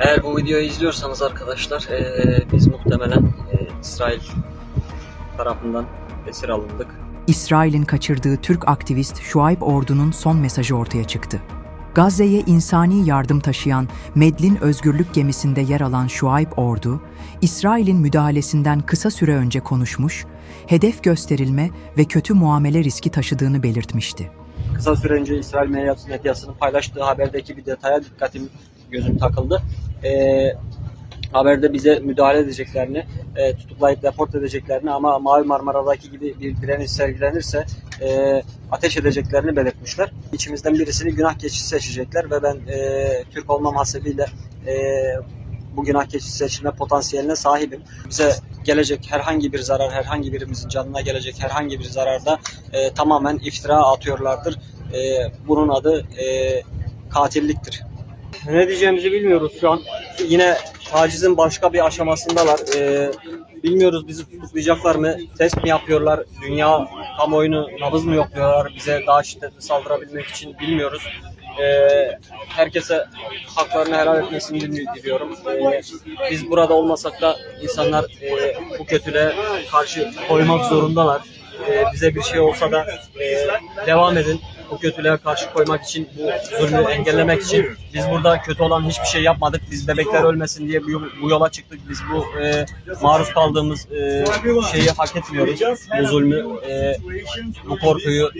Eğer bu videoyu izliyorsanız arkadaşlar eee, biz muhtemelen eee, İsrail tarafından esir alındık. İsrail'in kaçırdığı Türk aktivist Şuayb Ordu'nun son mesajı ortaya çıktı. Gazze'ye insani yardım taşıyan Medlin özgürlük gemisinde yer alan Şuayb Ordu, İsrail'in müdahalesinden kısa süre önce konuşmuş, hedef gösterilme ve kötü muamele riski taşıdığını belirtmişti. Kısa süre önce İsrail medyas- medyasının paylaştığı haberdeki bir detaya dikkatim gözüm takıldı. Eee, haberde bize müdahale edeceklerini, eee, tutuklayıp deport edeceklerini ama Mavi Marmara'daki gibi bir direniş sergilenirse eee, ateş edeceklerini belirtmişler. İçimizden birisini günah keçisi seçecekler ve ben eee, Türk olmam hasebiyle eee, bu günah keçisi seçilme potansiyeline sahibim. Bize gelecek herhangi bir zarar, herhangi birimizin canına gelecek herhangi bir zararda eee, tamamen iftira atıyorlardır. Eee, bunun adı eee, katilliktir. Ne diyeceğimizi bilmiyoruz şu an. Yine tacizin başka bir aşamasındalar. Ee, bilmiyoruz bizi tutuklayacaklar mı? Test mi yapıyorlar? Dünya kamuoyunu nabız mı yokluyorlar? Bize daha şiddetli saldırabilmek için bilmiyoruz. Ee, herkese haklarını helal etmesini dili- diliyorum. Ee, biz burada olmasak da insanlar e, bu kötülüğe karşı koymak zorundalar. Ee, bize bir şey olsa da e, devam edin bu kötülüğe karşı koymak için, bu zulmü engellemek için biz burada kötü olan hiçbir şey yapmadık. Biz bebekler ölmesin diye bu, bu yola çıktık. Biz bu e, maruz kaldığımız e, şeyi hak etmiyoruz. Bu zulmü, e, bu korkuyu